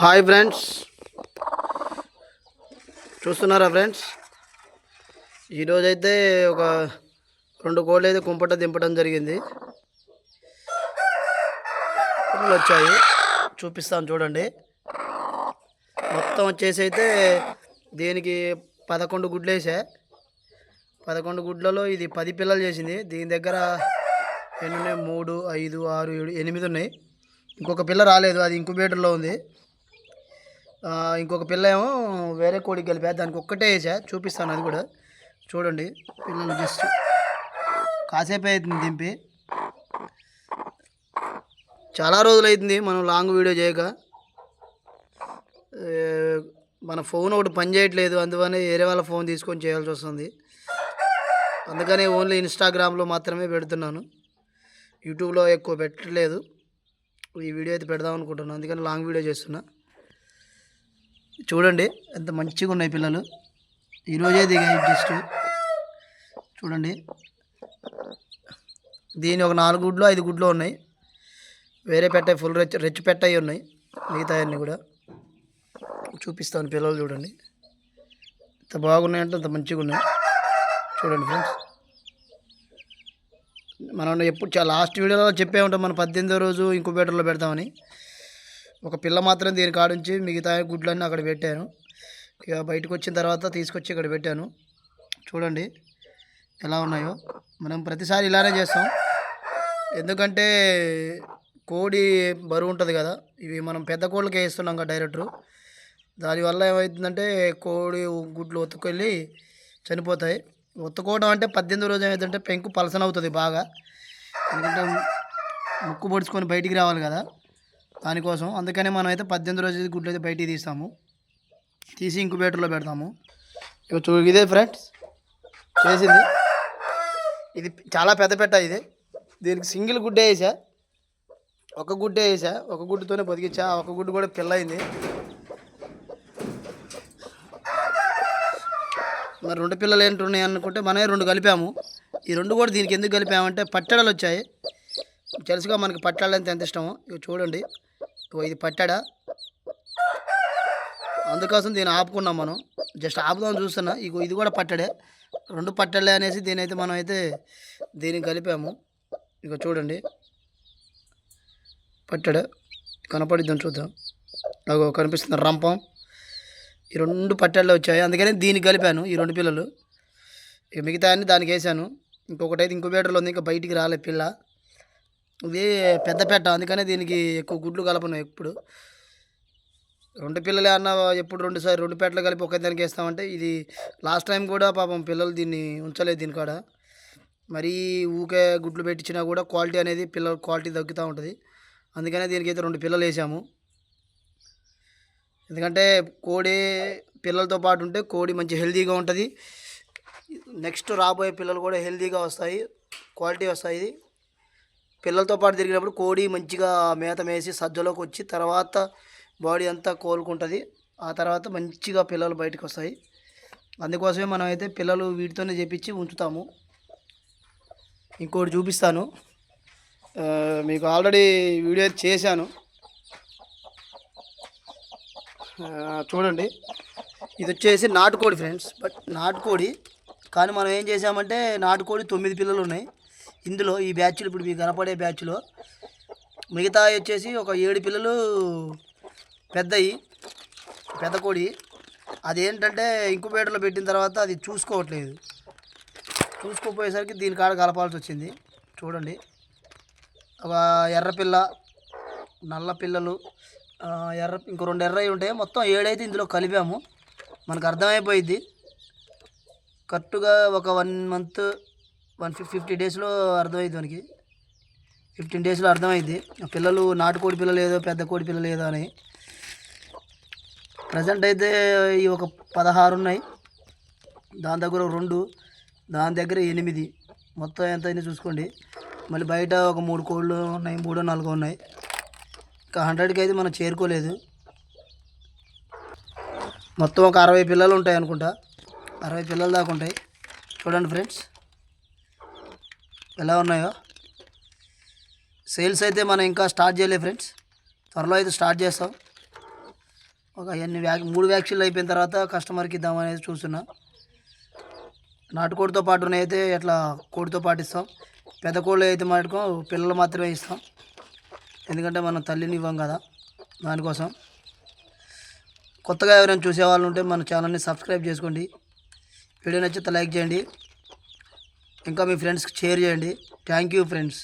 Hi friends చూస్తున్నారా friends ఈరోజైతే ఒక రెండు కోళ్ళు అయితే కుంపట దింపడం జరిగింది. పిల్లలు వచ్చాయి. చూపిస్తాను చూడండి. మొత్తం వచ్చేసి అయితే దీనికి పదకొండు గుడ్లు వేసా. పదకొండు గుడ్లలో ఇది పది పిల్లలు చేసింది. దీని దగ్గర ఎన్ని ఉన్నాయి? మూడు ఐదు ఆరు ఏడు ఎనిమిది ఉన్నాయి. ఇంకొక పిల్ల రాలేదు. అది ఇంకుబేటర్లో ఉంది. ఇంకొక పిల్ల ఏమో వేరే కోడికి కలిపా దానికి ఒక్కటే వేసా చూపిస్తాను అది కూడా. చూడండి. పిల్లలు జస్ట్ కాసేపు అవుతుంది దింపి. చాలా రోజులు అవుతుంది మనం లాంగ్ వీడియో చేయక. మన ఫోన్ ఒకటి పని చేయట్లేదు. అందువల్ల వేరే వాళ్ళ ఫోన్ తీసుకొని చేయాల్సి వస్తుంది. అందుకని ఓన్లీ ఇన్స్టాగ్రామ్లో మాత్రమే పెడుతున్నాను. యూట్యూబ్లో ఎక్కువ పెట్టలేదు. ఈ వీడియో అయితే పెడదాం అనుకుంటున్నాను. అందుకని లాంగ్ వీడియో చేస్తున్నా. చూడండి ఎంత మంచిగా ఉన్నాయి పిల్లలు ఈరోజే దిగాయి జస్ట్. చూడండి. దీని ఒక నాలుగు గుడ్లు ఐదు గుడ్లు ఉన్నాయి. వేరే పెట్ట ఫుల్ రెచ్ రెచ్చి పెట్టయి ఉన్నాయి. మిగతా అన్నీ కూడా. చూపిస్తాను పిల్లలు చూడండి. ఎంత బాగున్నాయంటే అంత మంచిగా ఉన్నాయి చూడండి ఫ్రెండ్స్. మనం ఎప్పుడు లాస్ట్ వీడియోలో చెప్పే ఉంటాం మనం పద్దెనిమిదో రోజు ఇంకుబేటర్లో పెడతామని. ఒక పిల్ల మాత్రం దీని కాడుంచి మిగతా గుడ్లన్నీ అక్కడ పెట్టాను. ఇక బయటకు వచ్చిన తర్వాత తీసుకొచ్చి ఇక్కడ పెట్టాను. చూడండి ఎలా ఉన్నాయో. మనం ప్రతిసారి ఇలానే చేస్తాం. ఎందుకంటే కోడి బరువు ఉంటుంది కదా. ఇవి మనం పెద్ద కోళ్ళకే వేస్తున్నాం కదా డైరెక్టరు. దానివల్ల ఏమవుతుందంటే కోడి గుడ్లు ఒత్తుకెళ్ళి చనిపోతాయి. ఒత్తుకోవడం అంటే పద్దెనిమిది రోజు ఏమవుతుందంటే పెంకు పలసన అవుతుంది బాగా. ఎందుకంటే ముక్కు పొడుచుకొని బయటికి రావాలి కదా. దానికోసం అందుకనే మనం అయితే పద్దెనిమిది రోజు గుడ్లు అయితే బయటికి తీస్తాము. తీసి ఇంకుబేటర్లో పెడతాము. ఇక చూ ఇదే ఫ్రెండ్స్. చేసింది. ఇది చాలా పెద్ద పెట్ట ఇది. దీనికి సింగిల్ గుడ్డే వేసా. ఒక గుడ్డే వేసా. ఒక గుడ్డుతోనే బతికిచ్చా. ఒక గుడ్డు కూడా పిల్లయింది మరి రెండు పిల్లలు ఏంటున్నాయి అనుకుంటే మనమే రెండు కలిపాము. ఈ రెండు కూడా దీనికి ఎందుకు కలిపామంటే పట్టడలు వచ్చాయి. తెలుసుగా మనకి పట్టాడు అంటే ఎంత ఇష్టమో. ఇవి చూడండి. ఇది పట్టాడా? అందుకోసం దీన్ని ఆపుకున్నాం మనం. జస్ట్ ఆపుదాం చూస్తున్నా. ఇగో ఇది కూడా పట్టడే. రెండు పట్టలే అనేసి దీని అయితే మనం అయితే దీనికి కలిపాము. ఇక చూడండి. పట్టడ. కనపడిద్దాం చూద్దాం. అగో కనిపిస్తుంది రంపం. ఈ రెండు పట్టెల్లో వచ్చాయి. అందుకని దీనికి కలిపాను ఈ రెండు పిల్లలు. ఇక మిగతా అన్ని దానికి వేసాను. ఇంకొకటి అయితే ఇంకుబేటర్లో ఉంది. ఇంకా బయటికి రాలే పిల్ల. ఇది పెద్ద పెట్ట అందుకనే దీనికి ఎక్కువ గుడ్లు కలపను ఎప్పుడు. రెండు పిల్లలే అన్న ఎప్పుడు రెండు సార్ రెండు పెట్టలు కలిపి ఒకే దానికి వేస్తామంటే ఇది లాస్ట్ టైం కూడా పాపం పిల్లలు దీన్ని ఉంచలేదు దీని కాడ. మరీ ఊకే గుడ్లు పెట్టించినా కూడా క్వాలిటీ అనేది పిల్లల క్వాలిటీ తగ్గుతూ ఉంటుంది. అందుకనే దీనికైతే రెండు పిల్లలు వేసాము. ఎందుకంటే కోడి పిల్లలతో పాటు ఉంటే కోడి మంచి హెల్తీగా ఉంటుంది. నెక్స్ట్ రాబోయే పిల్లలు కూడా హెల్తీగా వస్తాయి క్వాలిటీ వస్తాయి. పిల్లలతో పాటు తిరిగినప్పుడు కోడి మంచిగా మేత మేసి సజ్జలోకి వచ్చి తర్వాత బాడీ అంతా కోలుకుంటుంది. ఆ తర్వాత మంచిగా పిల్లలు బయటకు వస్తాయి. అందుకోసమే మనం అయితే పిల్లలు వీటితోనే చేపించి ఉంచుతాము. ఇంకోటి చూపిస్తాను. మీకు ఆల్రెడీ వీడియో చేశాను. చూడండి. ఇది వచ్చేసి నాటుకోడి ఫ్రెండ్స్. బట్ నాటుకోడి కానీ మనం ఏం చేసామంటే నాటుకోడి తొమ్మిది పిల్లలు ఉన్నాయి. ఇందులో ఈ బ్యాచ్లు ఇప్పుడు మీకు కనపడే బ్యాచ్లో మిగతా వచ్చేసి ఒక ఏడు పిల్లలు పెద్దయి పెద్ద కోడి. అదేంటంటే ఇంకుబేటర్లో పెట్టిన తర్వాత అది చూసుకోవట్లేదు. చూసుకోపోయేసరికి దీని కాడ కలపాల్సి వచ్చింది. చూడండి. ఒక ఎర్రపిల్ల నల్ల పిల్లలు ఎర్ర ఇంకో రెండు ఎర్రవి ఉంటాయి. మొత్తం ఏడైతే ఇందులో కలిపాము. మనకు అర్థమైపోయింది కరెక్ట్గా ఒక one month one fifty fifty డేస్లో అర్థమైంది మనకి. ఫిఫ్టీన్ డేస్లో అర్థమైంది. ఆ పిల్లలు నాటుకోడి పిల్లలు ఏదో పెద్ద కోడి పిల్లలు ఏదో అని. ప్రజెంట్ అయితే ఈ ఒక పదహారు ఉన్నాయి. దాని దగ్గర రెండు దాని దగ్గర ఎనిమిది. మొత్తం ఎంత అయినా చూసుకోండి. మళ్ళీ బయట ఒక మూడు కోళ్ళు ఉన్నాయి మూడో నాలుగో ఉన్నాయి. ఇంకా హండ్రెడ్కి అయితే మనం చేరుకోలేదు. మొత్తం ఒక అరవై పిల్లలు ఉంటాయి అనుకుంటా. అరవై పిల్లలు దాకా ఉంటాయి. చూడండి ఫ్రెండ్స్. ఎలా ఉన్నాయో? సేల్స్ అయితే మనం ఇంకా స్టార్ట్ చేయలేదు ఫ్రెండ్స్ త్వరలో అయితే స్టార్ట్ చేస్తాం. ఒక ఎన్ని వ్యాక్ మూడు వ్యాక్సిన్లు అయిపోయిన తర్వాత కస్టమర్కి ఇద్దామనేది చూస్తున్నా. నాటుకోడితో పాటు అయితే ఇట్లా కోడితో పాటు ఇస్తాం. పెద్ద కోళ్ళు అయితే మటుకు పిల్లలు మాత్రమే ఇస్తాం. ఎందుకంటే మనం తల్లిని ఇవ్వం కదా దానికోసం. కొత్తగా ఎవరైనా చూసేవాళ్ళు ఉంటే మన ఛానల్ని సబ్స్క్రైబ్ చేసుకోండి. వీడియో నచ్చితే లైక్ చేయండి. ఇంకా మీ ఫ్రెండ్స్కి షేర్ చేయండి. Thank you friends.